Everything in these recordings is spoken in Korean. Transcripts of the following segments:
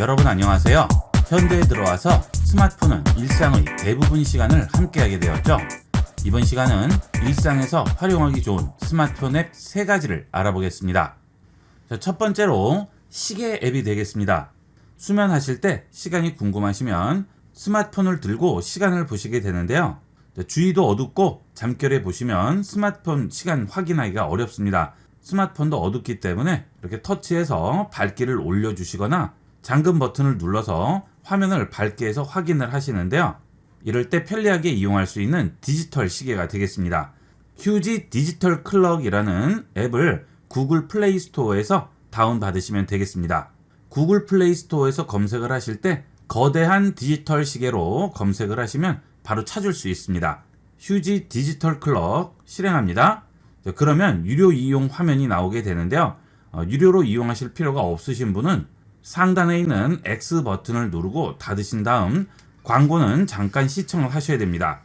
여러분 안녕하세요. 현대에 들어와서 스마트폰은 일상의 대부분 시간을 함께하게 되었죠. 이번 시간은 일상에서 활용하기 좋은 스마트폰 앱세 가지를 알아보겠습니다. 자, 첫 번째로 시계 앱이 되겠습니다. 수면하실 때 시간이 궁금하시면 스마트폰을 들고 시간을 보시게 되는데요. 자, 주위도 어둡고 잠결에 보시면 스마트폰 시간 확인하기가 어렵습니다. 스마트폰도 어둡기 때문에 이렇게 터치해서 밝기를 올려주시거나 잠금 버튼을 눌러서 화면을 밝게 해서 확인을 하시는데요. 이럴 때 편리하게 이용할 수 있는 디지털 시계가 되겠습니다. 휴지 디지털 클럭이라는 앱을 구글 플레이 스토어에서 다운받으시면 되겠습니다. 구글 플레이 스토어에서 검색을 하실 때 거대한 디지털 시계로 검색을 하시면 바로 찾을 수 있습니다. 휴지 디지털 클럭 실행합니다. 자, 그러면 유료 이용 화면이 나오게 되는데요. 어, 유료로 이용하실 필요가 없으신 분은 상단에 있는 X 버튼을 누르고 닫으신 다음 광고는 잠깐 시청을 하셔야 됩니다.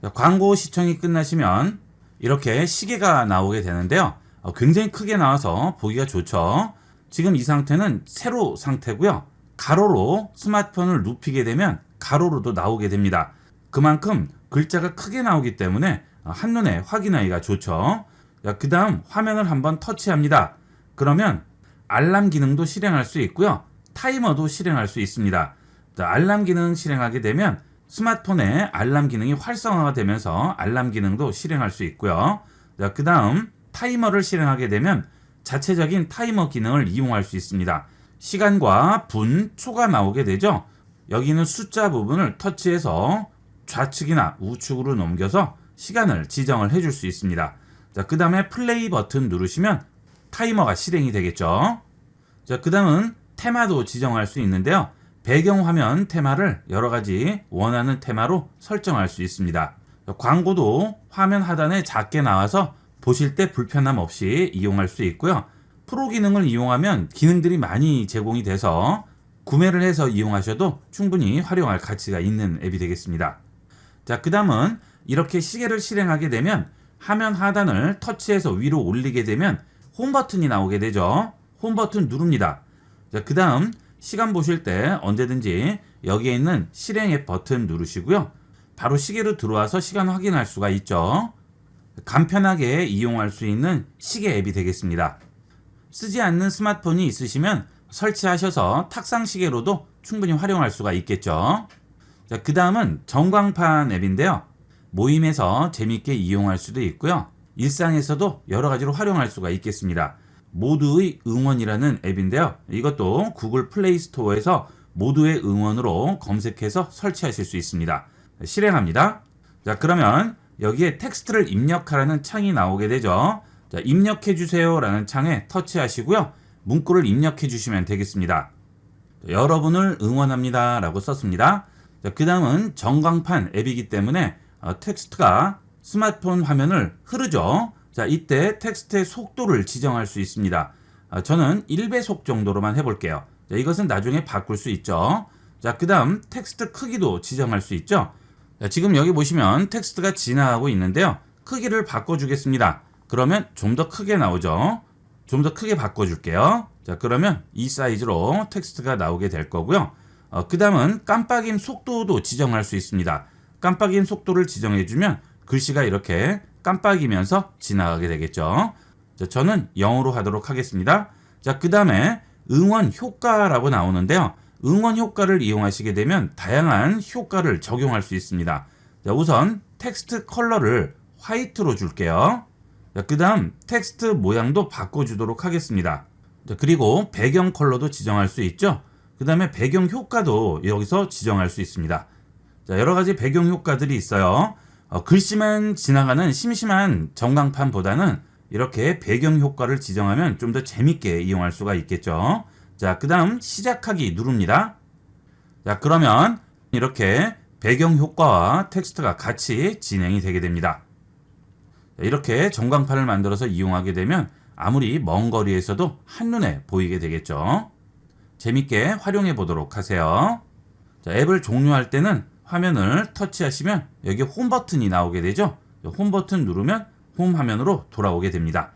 자, 광고 시청이 끝나시면 이렇게 시계가 나오게 되는데요. 어, 굉장히 크게 나와서 보기가 좋죠. 지금 이 상태는 세로 상태고요. 가로로 스마트폰을 눕히게 되면 가로로도 나오게 됩니다. 그만큼 글자가 크게 나오기 때문에 어, 한눈에 확인하기가 좋죠. 그 다음 화면을 한번 터치합니다. 그러면 알람 기능도 실행할 수 있고요. 타이머도 실행할 수 있습니다. 자, 알람 기능 실행하게 되면 스마트폰에 알람 기능이 활성화가 되면서 알람 기능도 실행할 수 있고요. 자, 그 다음 타이머를 실행하게 되면 자체적인 타이머 기능을 이용할 수 있습니다. 시간과 분, 초가 나오게 되죠. 여기는 숫자 부분을 터치해서 좌측이나 우측으로 넘겨서 시간을 지정을 해줄 수 있습니다. 자, 그 다음에 플레이 버튼 누르시면 타이머가 실행이 되겠죠. 자, 그 다음은 테마도 지정할 수 있는데요. 배경화면 테마를 여러 가지 원하는 테마로 설정할 수 있습니다. 광고도 화면 하단에 작게 나와서 보실 때 불편함 없이 이용할 수 있고요. 프로 기능을 이용하면 기능들이 많이 제공이 돼서 구매를 해서 이용하셔도 충분히 활용할 가치가 있는 앱이 되겠습니다. 자, 그 다음은 이렇게 시계를 실행하게 되면 화면 하단을 터치해서 위로 올리게 되면 홈 버튼이 나오게 되죠. 홈 버튼 누릅니다. 자, 그 다음 시간 보실 때 언제든지 여기에 있는 실행 앱 버튼 누르시고요. 바로 시계로 들어와서 시간 확인할 수가 있죠. 간편하게 이용할 수 있는 시계 앱이 되겠습니다. 쓰지 않는 스마트폰이 있으시면 설치하셔서 탁상 시계로도 충분히 활용할 수가 있겠죠. 자, 그 다음은 전광판 앱인데요. 모임에서 재밌게 이용할 수도 있고요. 일상에서도 여러 가지로 활용할 수가 있겠습니다. 모두의 응원이라는 앱인데요. 이것도 구글 플레이 스토어에서 모두의 응원으로 검색해서 설치하실 수 있습니다. 실행합니다. 자, 그러면 여기에 텍스트를 입력하라는 창이 나오게 되죠. 자, 입력해 주세요라는 창에 터치하시고요. 문구를 입력해 주시면 되겠습니다. 자, 여러분을 응원합니다라고 썼습니다. 자, 그 다음은 전광판 앱이기 때문에 어, 텍스트가 스마트폰 화면을 흐르죠. 자, 이때 텍스트의 속도를 지정할 수 있습니다. 아, 저는 1배속 정도로만 해볼게요. 자, 이것은 나중에 바꿀 수 있죠. 자, 그 다음 텍스트 크기도 지정할 수 있죠. 자, 지금 여기 보시면 텍스트가 지나가고 있는데요. 크기를 바꿔주겠습니다. 그러면 좀 더 크게 나오죠. 좀 더 크게 바꿔줄게요. 자, 그러면 이 사이즈로 텍스트가 나오게 될 거고요. 어, 그 다음은 깜빡임 속도도 지정할 수 있습니다. 깜빡임 속도를 지정해주면 글씨가 이렇게 깜빡이면서 지나가게 되겠죠. 자, 저는 0으로 하도록 하겠습니다. 자, 그 다음에 응원 효과라고 나오는데요. 응원 효과를 이용하시게 되면 다양한 효과를 적용할 수 있습니다. 자, 우선 텍스트 컬러를 화이트로 줄게요. 자, 그 다음 텍스트 모양도 바꿔주도록 하겠습니다. 자, 그리고 배경 컬러도 지정할 수 있죠. 그 다음에 배경 효과도 여기서 지정할 수 있습니다. 자, 여러 가지 배경 효과들이 있어요. 어, 글씨만 지나가는 심심한 전광판보다는 이렇게 배경 효과를 지정하면 좀 더 재밌게 이용할 수가 있겠죠. 자, 그 다음 시작하기 누릅니다. 자, 그러면 이렇게 배경 효과와 텍스트가 같이 진행이 되게 됩니다. 자, 이렇게 전광판을 만들어서 이용하게 되면 아무리 먼 거리에서도 한눈에 보이게 되겠죠. 재밌게 활용해 보도록 하세요. 자, 앱을 종료할 때는 화면을 터치하시면 여기 홈 버튼이 나오게 되죠. 홈 버튼 누르면 홈 화면으로 돌아오게 됩니다.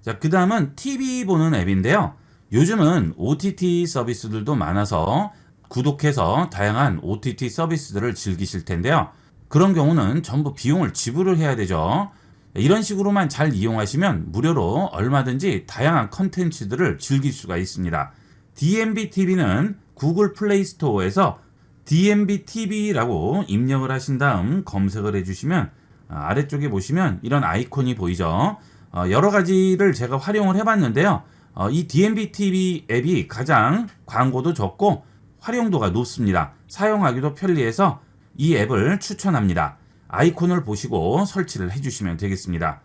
자, 그 다음은 TV 보는 앱인데요. 요즘은 OTT 서비스들도 많아서 구독해서 다양한 OTT 서비스들을 즐기실 텐데요. 그런 경우는 전부 비용을 지불을 해야 되죠. 이런 식으로만 잘 이용하시면 무료로 얼마든지 다양한 컨텐츠들을 즐길 수가 있습니다. DMB TV는 구글 플레이 스토어에서 DMB TV라고 입력을 하신 다음 검색을 해주시면 아, 아래쪽에 보시면 이런 아이콘이 보이죠. 어, 여러 가지를 제가 활용을 해봤는데요. 어, 이 DMB TV 앱이 가장 광고도 적고 활용도가 높습니다. 사용하기도 편리해서 이 앱을 추천합니다. 아이콘을 보시고 설치를 해주시면 되겠습니다.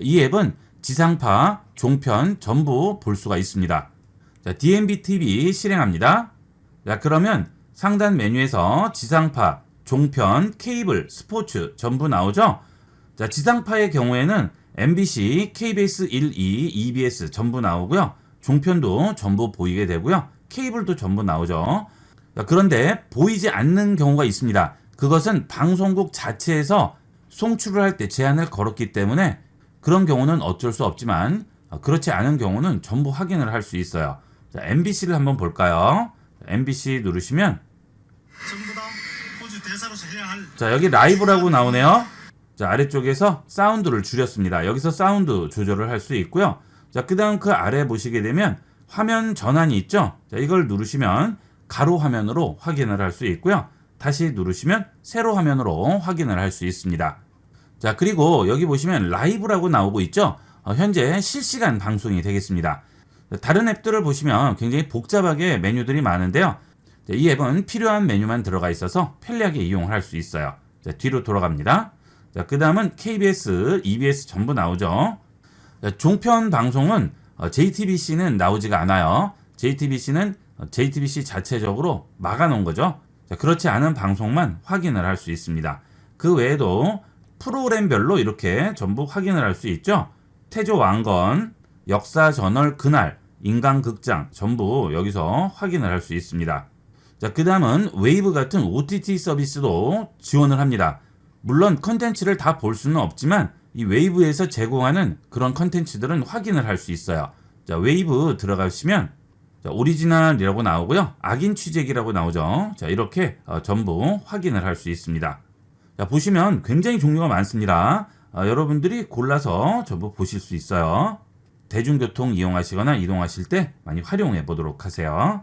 이 앱은 지상파, 종편 전부 볼 수가 있습니다. 자, DMB TV 실행합니다. 자, 그러면 상단 메뉴에서 지상파, 종편, 케이블, 스포츠 전부 나오죠? 자, 지상파의 경우에는 MBC, KBS 1, 2, EBS 전부 나오고요. 종편도 전부 보이게 되고요. 케이블도 전부 나오죠. 자, 그런데 보이지 않는 경우가 있습니다. 그것은 방송국 자체에서 송출을 할 때 제한을 걸었기 때문에 그런 경우는 어쩔 수 없지만 어, 그렇지 않은 경우는 전부 확인을 할 수 있어요. 자, MBC를 한번 볼까요? 자, MBC 누르시면 자, 여기 라이브라고 나오네요. 자, 아래쪽에서 사운드를 줄였습니다. 여기서 사운드 조절을 할 수 있고요. 자, 그 다음 그 아래 보시게 되면 화면 전환이 있죠. 자, 이걸 누르시면 가로 화면으로 확인을 할 수 있고요. 다시 누르시면 세로 화면으로 확인을 할 수 있습니다. 자, 그리고 여기 보시면 라이브라고 나오고 있죠. 어, 현재 실시간 방송이 되겠습니다. 자, 다른 앱들을 보시면 굉장히 복잡하게 메뉴들이 많은데요. 자, 이 앱은 필요한 메뉴만 들어가 있어서 편리하게 이용할 수 있어요. 자, 뒤로 돌아갑니다. 자, 그 다음은 KBS, EBS 전부 나오죠. 자, 종편 방송은 어, JTBC는 나오지가 않아요. JTBC는 어, JTBC 자체적으로 막아놓은 거죠. 자, 그렇지 않은 방송만 확인을 할 수 있습니다. 그 외에도 프로그램별로 이렇게 전부 확인을 할 수 있죠. 태조 왕건, 역사 저널 그날, 인간극장 전부 여기서 확인을 할 수 있습니다. 자, 그 다음은 웨이브 같은 OTT 서비스도 지원을 합니다. 물론 컨텐츠를 다 볼 수는 없지만 이 웨이브에서 제공하는 그런 컨텐츠들은 확인을 할 수 있어요. 자, 웨이브 들어가시면 자, 오리지널이라고 나오고요. 악인 취재기라고 나오죠. 자, 이렇게 어, 전부 확인을 할 수 있습니다. 자, 보시면 굉장히 종류가 많습니다. 어, 여러분들이 골라서 전부 보실 수 있어요. 대중교통 이용하시거나 이동하실 때 많이 활용해 보도록 하세요.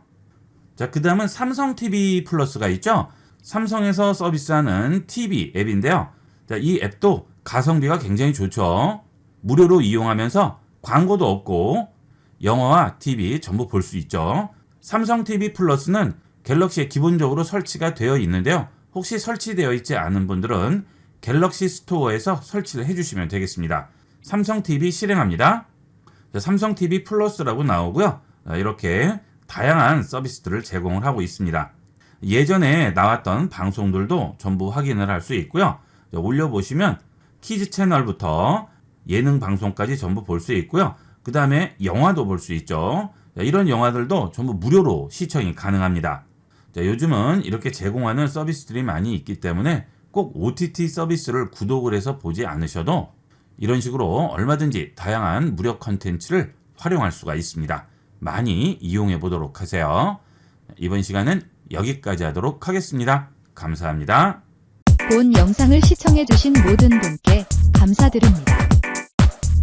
자, 그 다음은 삼성 TV 플러스가 있죠? 삼성에서 서비스하는 TV 앱인데요. 자, 이 앱도 가성비가 굉장히 좋죠. 무료로 이용하면서 광고도 없고 영화와 TV 전부 볼 수 있죠. 삼성 TV 플러스는 갤럭시에 기본적으로 설치가 되어 있는데요. 혹시 설치되어 있지 않은 분들은 갤럭시 스토어에서 설치를 해주시면 되겠습니다. 삼성 TV 실행합니다. 자, 삼성 TV 플러스라고 나오고요. 자, 이렇게 다양한 서비스들을 제공을 하고 있습니다. 예전에 나왔던 방송들도 전부 확인을 할 수 있고요. 자, 올려보시면 키즈 채널부터 예능 방송까지 전부 볼 수 있고요. 그 다음에 영화도 볼 수 있죠. 자, 이런 영화들도 전부 무료로 시청이 가능합니다. 자, 요즘은 이렇게 제공하는 서비스들이 많이 있기 때문에 꼭 OTT 서비스를 구독을 해서 보지 않으셔도 이런 식으로 얼마든지 다양한 무료 컨텐츠를 활용할 수가 있습니다. 많이 이용해 보도록 하세요. 이번 시간은 여기까지 하도록 하겠습니다. 감사합니다. 본 영상을 시청해 주신 모든 분께 감사드립니다.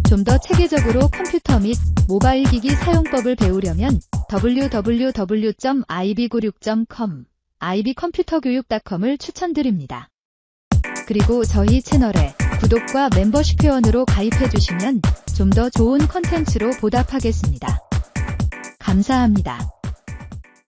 좀 더 체계적으로 컴퓨터 및 모바일 기기 사용법을 배우려면 www.ib96.com, ib컴퓨터교육.com을 추천드립니다. 그리고 저희 채널에 구독과 멤버십 회원으로 가입해주시면 좀 더 좋은 컨텐츠로 보답하겠습니다. 감사합니다.